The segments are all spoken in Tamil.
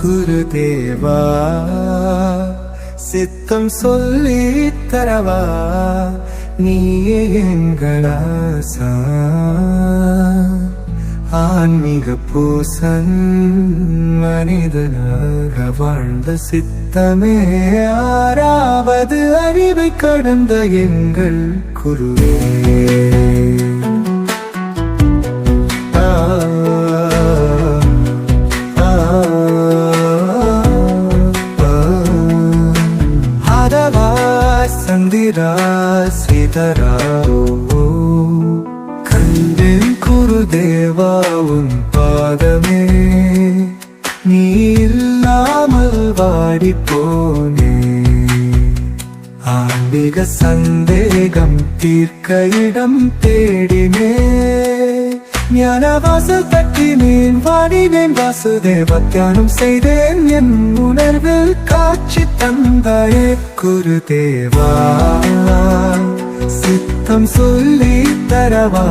குருதேவா சித்தம் சொல்லி தரவா நீயே எங்களாசா ஆன்மீக பூசன் மனிதனாக வாழ்ந்த சித்தமே ஆறாவது அறிவை கடந்த எங்கள் குருவே. ஆதவா சந்திரா சீதரா கண்டேன் குருதேவா உன் பாதமே நீ இல்லாமல் வாடி போனே ஆன்மீக சந்தேகம் தீர்க்க இடம் தேடினே ஞானவாசல் தட்டினேன் வாடினேன் வாசுதேவத்தியானம் செய்தேன் என் தந்தையே குரு தேவா. சித்தம் சொல்லி தரவா.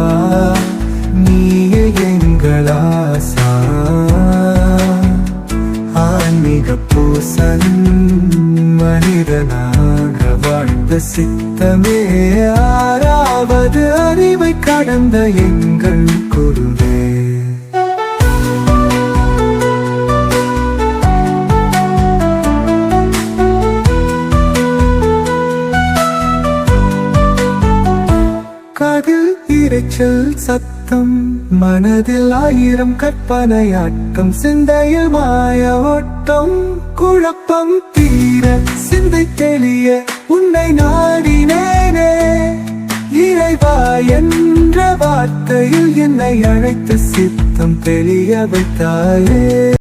நீயே எங்களாசா ஆன்மீக பூசன் மனிதனாக வாழ்ந்த சித்தமே. ஆறாவது அறிவை கடந்த எங்கள் இரைச்சல் சத்தம் மனதில் ஆயிரம் கற்பனையாட்டம் சிந்தையில் மாய ஓட்டம் குழப்பம் தீர சிந்தை தெளிய உன்னை நாடினேனே. இறைவா என்ற வார்த்தையில் என்னை அழைத்து சித்தம் தெளிய வைத்தாயே.